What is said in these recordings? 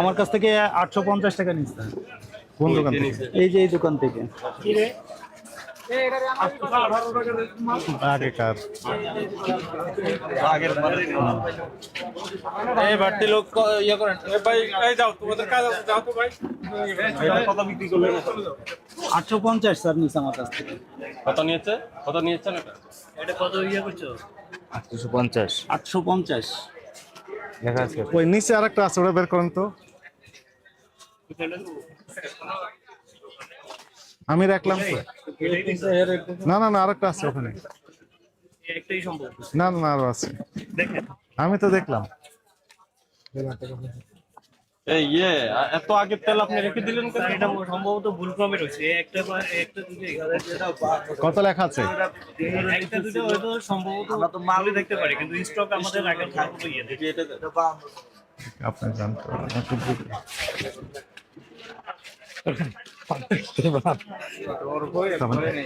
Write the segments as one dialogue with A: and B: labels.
A: আমার কাছ থেকে আটশো পঞ্চাশ টাকা নিচ্ছে।
B: কোন দোকান থেকে?
A: এই যে এই দোকান থেকে।
B: আগেকার
C: এই বাড়তি লোক ইয়ে করেন। ভাই এই যাও তোমাদের কাজ আছে যাও তো ভাই। কত বিক্রি করলেন
A: আটশো পঞ্চাশ স্যার নিচ্ছে আমার কাছ থেকে।
C: কত নিয়েছে? কত নিয়েছেন এটা?
A: এটা কত ইয়ে করছ?
D: আটশো পঞ্চাশ।
A: আটশো পঞ্চাশ।
D: লেখা যাচ্ছে
B: ওই নিচে আরেকটা আছে ওটা বের করেন তো। আমি রাখলাম। না না না আরেকটা আছে ওখানে। না না, আরও আছে। আমি তো দেখলাম।
C: এই ইয়ে এত আগে তেল আপনি রেখে দিলেন কেন?
A: এটা সম্ভবত ভুল ক্রমে রয়েছে একটা বা একটা দুটো
B: কত লেখা আছে
A: একটা দুটো হয়তো সম্ভবত আমরা তো মালই দেখতে পারি কিন্তু স্টক আমাদের আগে থাকবে ইয়ে দেখি এটা
B: আপনি জানতে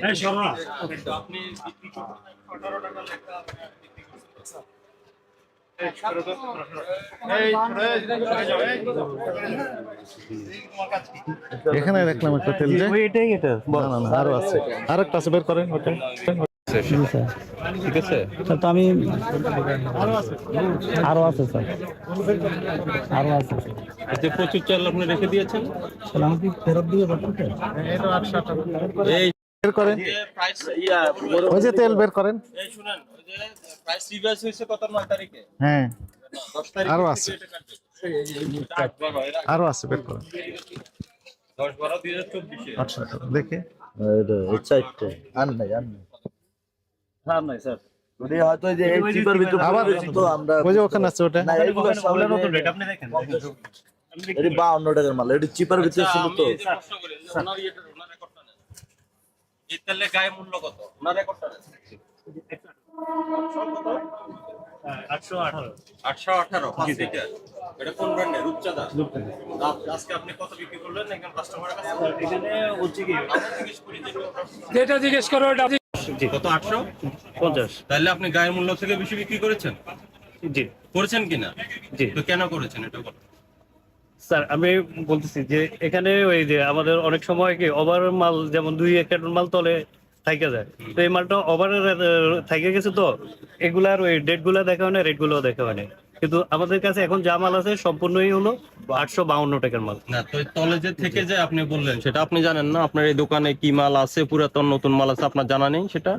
A: এই শোনো না
C: আপনি বিক্রি করতে আঠারো টাকা লেখা
B: এখানে দেখলাম একটা তেল যে
A: এটাই এটা
B: না না আরও আছে। আরেকটা আছে বের করেন ওটা
C: ঠিক আছে?
A: স্যার তো আমি আরও আছে। আরও আছে স্যার। আরও আছে।
C: এই যে প্রচুর চাল আপনি রেখে দিয়েছেন।
A: আমাকে ফেরত দিয়ে
C: এই
B: বের করেন। ওই যে তেল বের করেন।
C: এই শুনেন ওই যে প্রাইস রিভাইজ হয়েছে কত? নয় তারিখে।
B: হ্যাঁ। আরও আছে। আরও আছে বের করেন।
C: চব্বিশে।
B: আচ্ছা দেখে।
D: এটা এই চারটে। আর নাই আর নাই।
A: স্যার নাই স্যার।
D: হয়তো যে এই চিপার ভিতর
B: আবার
D: আমরা
B: ওই যে ওখানে আছে ওটা।
A: আপনি দেখেন।
D: এটি বাউন্ন টাকার মাল এটি চিপার ভিতরে ছিল তো
C: কষ্ট করে ওনার ইয়েটা ওনার রেকর্ডটা নেন তেলের গায়ে মূল্য কত? ওনার রেকর্ডটা নেন
A: আটশো আঠারো।
C: আটশো আঠারো পাঁচ লিটার এটা কোন ব্র্যান্ডের রূপচাঁদা? আজকে আপনি কত বিক্রি করলেন? একজন কাস্টমারের কাছে?
A: এখানে হচ্ছে কি
C: জিজ্ঞেস করি
E: যেটা জিজ্ঞেস করো
C: কত আটশো?
A: পঞ্চাশ।
C: তাহলে আপনি গায়ের মূল্য থেকে বেশি বিক্রি করেছেন?
A: জি।
C: করেছেন কিনা?
A: জি।
C: তো কেন করেছেন? এটা।
A: স্যার, আমি বলতেছি যে এখানে ওই যে আমাদের অনেক সময় কি ওভার মাল, যেমন দুই এক মাল তলে থাইকা যায়। তো এই মালটা ওভার থাইকে গেছে তো, এগুলার ওই ডেটগুলা দেখা হয় না রেটগুলো দেখা হয় না। কিন্তু আমাদের কাছে এখন যা মাল আছে সম্পূর্ণই হলো আটশো বাউন্ন টাকার মাল।
C: না, তো তলে যে থেকে যে আপনি বললেন, সেটা আপনি জানেন না? আপনার এই দোকানে কি মাল আছে? পুরাতন, নতুন মাল আছে, আপনার জানা নেই সেটা?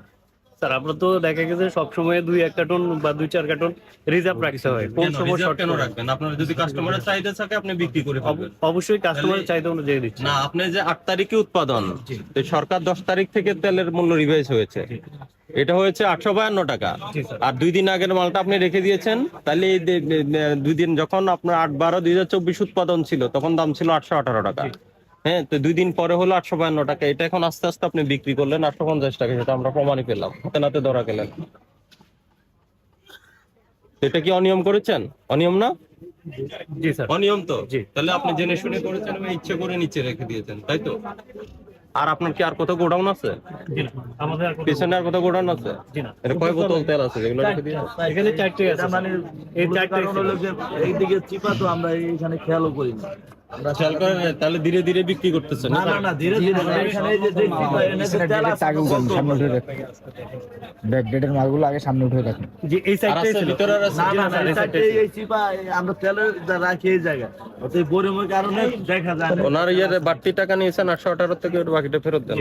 A: স্যার আমরা তো দেখা গেছে সবসময় দুই এক কার্টন বা দুই চার কার্টন রিজার্ভ রাখতে হয়। কোন সময় শর্ট
C: কেন রাখবেন? আপনার যদি কাস্টমারের চাহিদা থাকে আপনি বিক্রি করে
A: অবশ্যই কাস্টমারের চাহিদা অনুযায়ী দিচ্ছি।
C: না আপনি যে আট তারিখে উৎপাদন তো সরকার দশ তারিখ থেকে তেলের মূল্য রিভাইজ হয়েছে। এটা হয়েছে আটশো বায়ান্ন টাকা। আর দুই দিন আগের মালটা আপনি রেখে দিয়েছেন তাহলে দুই দিন যখন আপনার আট বারো দুই হাজার চব্বিশ উৎপাদন ছিল তখন দাম ছিল আটশো আঠারো টাকা। হ্যাঁ তো দুই দিন পরে হলো আটশো বায়ান্ন টাকা। এটা এখন আস্তে আস্তে আপনি বিক্রি করলেন আটশো পঞ্চাশ টাকা সেটা আমরা প্রমাণই পেলাম। হাতে নাতে ধরা গেলেন। এটা কি অনিয়ম করেছেন? অনিয়ম না?
A: জি স্যার।
C: অনিয়ম তো?
A: জি।
C: তাহলে আপনি জেনে শুনে করেছেন ইচ্ছে করে নিচে রেখে দিয়েছেন তাই তো? আর আপনার কি আর কোথাও গোডাউন আছে?
A: আমাদের
C: পিছনে আর কত গোডাউন আছে? এটা কয় বোতল তেল আছে যেগুলো
A: এখানে চারটে আছে।
D: মানে
A: এই
D: মূল
A: চারটে
D: হলো যে এইদিকে চিপা তো আমরা এইখানে খেয়ালও করি না। আমরা
C: খেয়াল করেন তাহলে ধীরে ধীরে বিক্রি করতেছেন
D: না না? না ধীরে ধীরে এখানে যে যে চিপা এনে যে তেল আছে,
F: ব্যাক ডেটের মালগুলো আগে সামনে উঠে রাখুন
A: জি এই
C: আর
A: সাইডটাই
C: আছে
A: ছিল।
C: ভিতরে
D: না না না
A: এই
D: এই
A: সাইডে
D: সাইডে এই চিপা আমরা তেলের রাখি এই জায়গায়।
C: ওনার ইয়ে বাড়তি টাকা নিয়েছেন আটশো আঠারো থেকে বাকিটা ফেরত দেন।